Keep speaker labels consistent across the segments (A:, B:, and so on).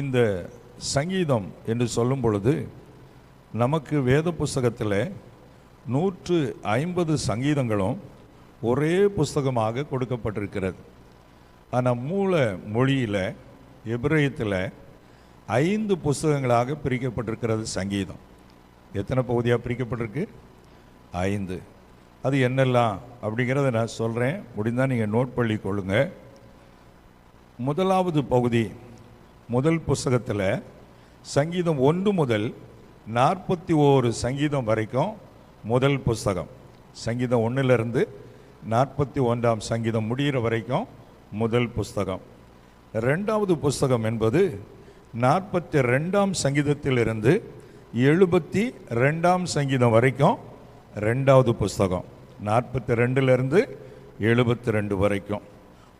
A: இந்த சங்கீதம் என்று சொல்லும் பொழுது நமக்கு வேத புஸ்தகத்தில் நூற்று ஐம்பது சங்கீதங்களும் ஒரே புஸ்தகமாக கொடுக்கப்பட்டிருக்கிறது. ஆனால் மூல மொழியில் எபிரேயத்தில் ஐந்து புஸ்தகங்களாக பிரிக்கப்பட்டிருக்கிறது சங்கீதம். எத்தனை பகுதியாக பிரிக்கப்பட்டிருக்கு? ஐந்து. அது என்னெல்லாம் அப்படிங்கிறத நான் சொல்கிறேன் முடிந்தால் நீங்கள் நோட் பண்ணி கொள்ளுங்கள் முதலாவது பகுதி முதல் புஸ்தகத்தில் சங்கீதம் ஒன்று முதல் நாற்பத்தி ஓரு சங்கீதம் வரைக்கும் முதல் புஸ்தகம். சங்கீதம் ஒன்றிலிருந்து நாற்பத்தி ஒன்றாம் சங்கீதம் முடிகிற வரைக்கும் முதல் புஸ்தகம். ரெண்டாவது புஸ்தகம் என்பது நாற்பத்தி ரெண்டாம் சங்கீதத்திலிருந்து எழுபத்தி ரெண்டாம் சங்கீதம் வரைக்கும் ரெண்டாவது புஸ்தகம். நாற்பத்தி ரெண்டுலேருந்து எழுபத்தி ரெண்டு வரைக்கும்.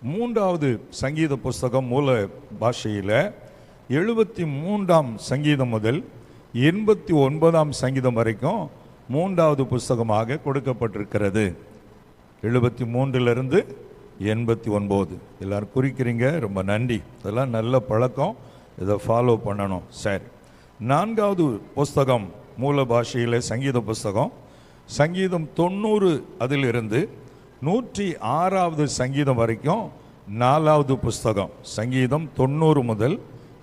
A: மூன்றாவது சங்கீத புஸ்தகம் மூல பாஷையில் எழுபத்தி மூன்றாம் சங்கீதம் முதல் எண்பத்தி ஒன்பதாம் சங்கீதம் வரைக்கும் மூன்றாவது புஸ்தகமாக கொடுக்கப்பட்டிருக்கிறது. எழுபத்தி மூன்றிலிருந்து எண்பத்தி ஒன்பது எல்லாரும் குறிக்கிறீங்க ரொம்ப நன்றி. இதெல்லாம் நல்ல பழக்கம். இதை ஃபாலோ பண்ணணும். சரி. நான்காவது புஸ்தகம் மூல பாஷையில் சங்கீத புஸ்தகம். சங்கீதம் தொண்ணூறு அதிலிருந்து நூற்றி ஆறாவது சங்கீதம் வரைக்கும் நாலாவது புஸ்தகம். சங்கீதம் தொண்ணூறு முதல்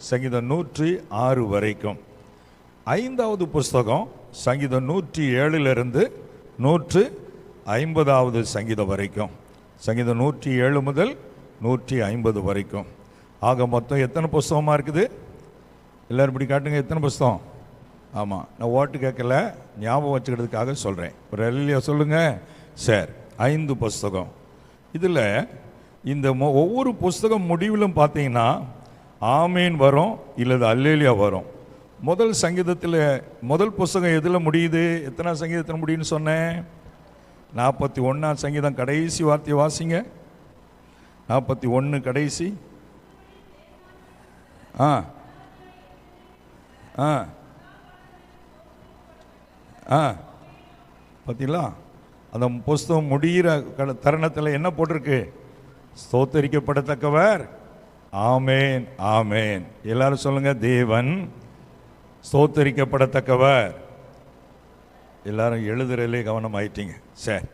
A: சங்கீதம் நூற்றி ஆறு வரைக்கும். ஐந்தாவது புஸ்தகம் சங்கீதம் நூற்றி ஏழிலிருந்து நூற்று ஐம்பதாவது சங்கீதம் வரைக்கும். சங்கீதம் நூற்றி ஏழு முதல் நூற்றி ஐம்பது வரைக்கும். ஆக மொத்தம் எத்தனை புஸ்தகமாக இருக்குது? எல்லோரும் இப்படி காட்டுங்க எத்தனை புஸ்தகம்? ஆமாம் நான் ஓட்டு கேட்கல ஞாபகம் வச்சுக்கிறதுக்காக சொல்கிறேன் ஒரு எல்லையா சொல்லுங்கள் சரி ஐந்து புஸ்தகம். இதில் இந்த மொ- ஒவ்வொரு புஸ்தகம் முடிவிலும் பார்த்தீங்கன்னா ஆமீன் வரும் இல்லது அல்லேலியா வரும். முதல் சங்கீதத்தில் முதல் புஸ்தகம் எதில் முடியுது? எத்தனை சங்கீதத்தில் முடியும்னு சொன்னேன்? நாற்பத்தி ஒன்றாம் சங்கீதம் கடைசி வார்த்தையை வாசிங்க. நாற்பத்தி ஒன்று கடைசி. ஆ. ஆ. ஆ. பார்த்தீங்களா அந்த புஸ்தகம் முடிகிற தருணத்தில் என்ன போட்டிருக்கு? ஸ்தோத்தரிக்கப்படத்தக்கவர். ஆமேன் ஆமேன். எல்லாரும் சொல்லுங்க தேவன் ஸ்தோத்தரிக்கப்படத்தக்கவர். எல்லாரும் எழுதுறதுலே கவனம் ஆயிட்டீங்க. சரி.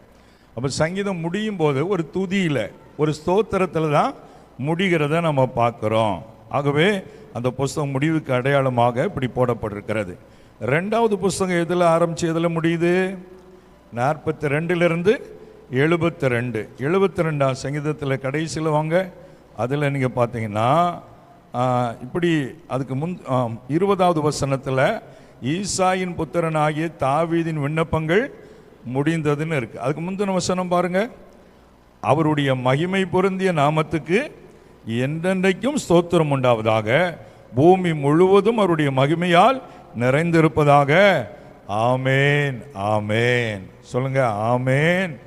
A: அப்போ சங்கீதம் முடியும் போது ஒரு துதியில் ஒரு ஸ்தோத்திரத்தில் தான் முடிகிறத நம்ம பார்க்குறோம். ஆகவே அந்த புஸ்தகம் முடிவுக்கு அடையாளமாக இப்படி போடப்பட்டிருக்கிறது. ரெண்டாவது புஸ்தகம் எதில் ஆரம்பித்து எதில் முடியுது? நாற்பத்தி ரெண்டுலேருந்து எழுபத்தி ரெண்டு எழுபத்தி ரெண்டாம் சங்கீதத்தில் கடைசியில் வாங்க. அதில் நீங்கள் பார்த்தீங்கன்னா இப்படி அதுக்கு முன் இருபதாவது வசனத்தில் ஈசாயின் புத்திரனாகிய தாவீதின் விண்ணப்பங்கள் முடிந்ததுன்னு இருக்குது அதுக்கு முந்தின வசனம் பாருங்கள் அவருடைய மகிமை பொருந்திய நாமத்துக்கு என்றென்றைக்கும் ஸ்தோத்திரம் உண்டாவதாக பூமி முழுவதும் அவருடைய மகிமையால் நிறைந்திருப்பதாக. ஆமேன் ஆமேன். சொல்லுங்க ஆமேன்.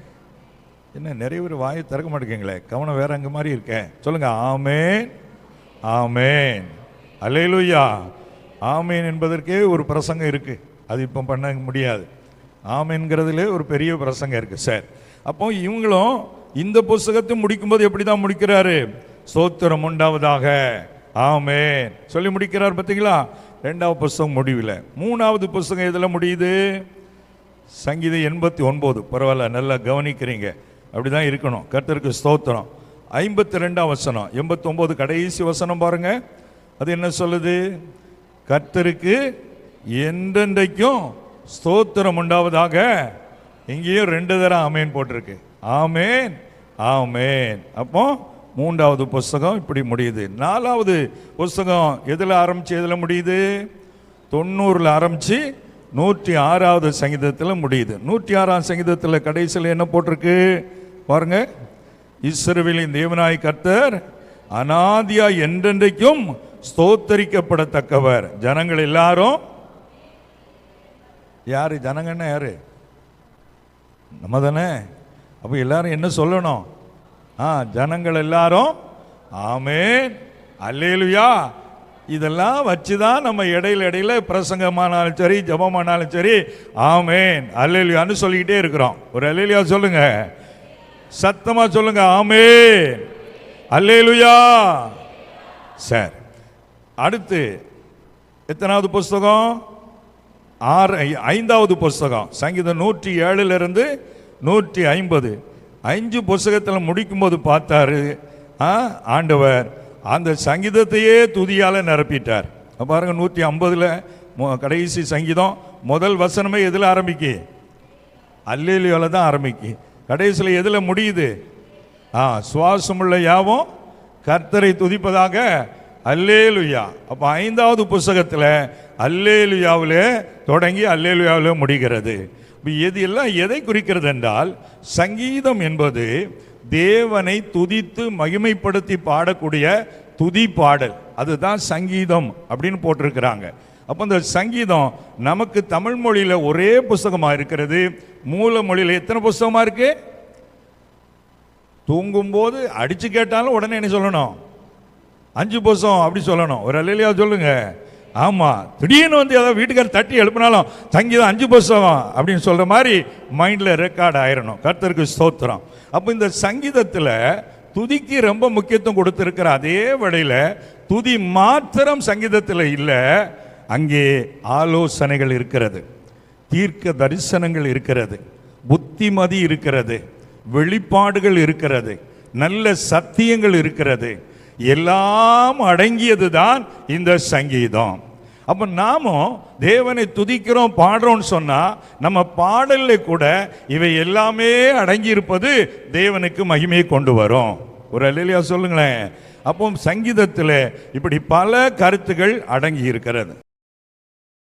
A: என்ன நிறைய பேர் வாயை திறக்க மாட்டேங்களே கவனம் வேற அங்க மாதிரி இருக்கேன் சொல்லுங்க ஆமேன் ஆமேன். அல்லேலூயா. ஆமேன் என்பதற்கே ஒரு பிரசங்கம் இருக்கு. அது இப்போ பண்ண முடியாது. ஆமேன்கிறதுலே ஒரு பெரிய பிரசங்கம் இருக்கு சார். அப்போ இவங்களும் இந்த புஸ்தகத்தை முடிக்கும்போது எப்படி தான் முடிக்கிறாரு? சோத்திரம் உண்டாவதாக. ஆமேன். சொல்லி முடிக்கிறார் பார்த்தீங்களா? ரெண்டாவது புஸ்தகம் முடிவில். மூணாவது புஸ்தகம் எதில் முடியுது? சங்கீதம் எண்பத்தி ஒன்பது பரவாயில்ல நல்லா கவனிக்கிறீங்க. அப்படிதான் இருக்கணும். கர்த்தருக்கு ஸ்தோத்திரம். ஐம்பத்தி ரெண்டாம் வசனம். எண்பத்தொம்போது கடைசி வசனம் பாருங்கள் அது என்ன சொல்லுது? கர்த்தருக்கு என்றென்றைக்கும் ஸ்தோத்திரம் உண்டாவதாக இங்கேயும் ரெண்டு தரம் ஆமேன் போட்டிருக்கு. ஆமேன் ஆமேன். அப்போ மூன்றாவது புஸ்தகம் இப்படி முடியுது. நாலாவது புஸ்தகம் எதில் ஆரம்பித்து எதில் முடியுது? தொண்ணூறில் ஆரம்பித்து நூற்றி ஆறாவது சங்கீதத்தில் முடியுது. நூற்றி ஆறாம் சங்கீதத்தில் கடைசியில் என்ன போட்டிருக்கு? பாருங்க. இஸ்ரவேலின் தேவனாய் கர்த்தர் அனாதியா என்றென்றைக்கும் ஸ்தோத்தரிக்கப்படத்தக்கவர். ஜனங்கள் எல்லாரும்? யார்? ஜனங்கன்னா யார்? நம்ம தானே? அப்போ எல்லாரும் என்ன சொல்லணும்? ஆ ஜனங்கள் எல்லாரும் ஆமேன். அல்லேலுயா. இதெல்லாம் வச்சு தான் நம்ம இடையில இடையில பிரசங்கமானாலும் சரி ஜபமானாலும் சரி ஆமேன். அல்லேலுயான்னு சொல்லிக்கிட்டே இருக்கிறோம். ஒரு அல்லேலுயா சொல்லுங்க. சத்தமா சொல்லுங்க ஆமேன். அல்லேலுயா. சார். அடுத்து எத்தனாவது புஸ்தகம்? ஆறு ஐந்தாவது புஸ்தகம். சங்கீதம் நூற்றி ஏழுலேருந்து நூற்றி ஐம்பது. அஞ்சு புஸ்தகத்தில் முடிக்கும்போது பார்த்தாரு ஆ, ஆண்டவர் அந்த சங்கீதத்தையே துதியால் நிரப்பிட்டார். பாருங்கள் நூற்றி ஐம்பதில் கடைசி சங்கீதம் முதல் வசனமே எதில் ஆரம்பிக்கு? அல்லேலியோவில் தான் ஆரம்பிக்கு. கடைசியில் எதில் முடியுது? ஆ சுவாசமுள்ள யாவும் கர்த்தரை துதிப்பதாக அல்லேலுயா. அப்போ ஐந்தாவது புஸ்தகத்தில் அல்லேலுயாவிலே தொடங்கி அல்லேலுயாவிலே முடிகிறது. இது எல்லாம் எதை குறிக்கிறது என்றால் சங்கீதம் என்பது தேவனை துதித்து மகிமைப்படுத்தி பாடக்கூடிய துதி பாடல். அதுதான் சங்கீதம் அப்படின்னு போட்டிருக்கிறாங்க. அப்போ இந்த சங்கீதம் நமக்கு தமிழ் மொழியில் ஒரே புஸ்தகமாக இருக்கிறது? மூல மொழியில் எத்தனை புஸ்தகமாக இருக்கு? தூங்கும்போது அடித்து கேட்டாலும் உடனே என்ன சொல்லணும்? அஞ்சு புஸ்தகம் அப்படி சொல்லணும். ஒரு அல்லையா சொல்லுங்கள் ஆமாம் திடீர்னு வந்து ஏதாவது வீட்டுக்காரர் தட்டி எழுப்பினாலும் தான் அஞ்சு புஸ்தகம் அப்படின்னு சொல்கிற மாதிரி மைண்டில் ரெக்கார்ட் ஆயிரணும். கர்த்தருக்கு ஸ்தோத்திரம். அப்போ இந்த சங்கீதத்தில் துதிக்கு ரொம்ப முக்கியத்துவம் கொடுத்துருக்கிற அதே வேளையில துதி மாத்திரம் சங்கீதத்தில் இல்லை அங்கே ஆலோசனைகள் இருக்கிறது. தீர்க்க தரிசனங்கள் இருக்கிறது. புத்திமதி இருக்கிறது. வெளிப்பாடுகள் இருக்கிறது. நல்ல சத்தியங்கள் இருக்கிறது. எல்லாம் அடங்கியது தான் இந்த சங்கீதம். அப்போ நாமும் தேவனை துதிக்கிறோம் பாடுறோம்னு சொன்னால் நம்ம பாடலில் கூட இவை எல்லாமே அடங்கியிருப்பது தேவனுக்கு மகிமையை கொண்டு வரும். ஒரு அல்லையா சொல்லுங்களேன். அப்போ சங்கீதத்தில் இப்படி பல கருத்துகள் அடங்கி இருக்கிறது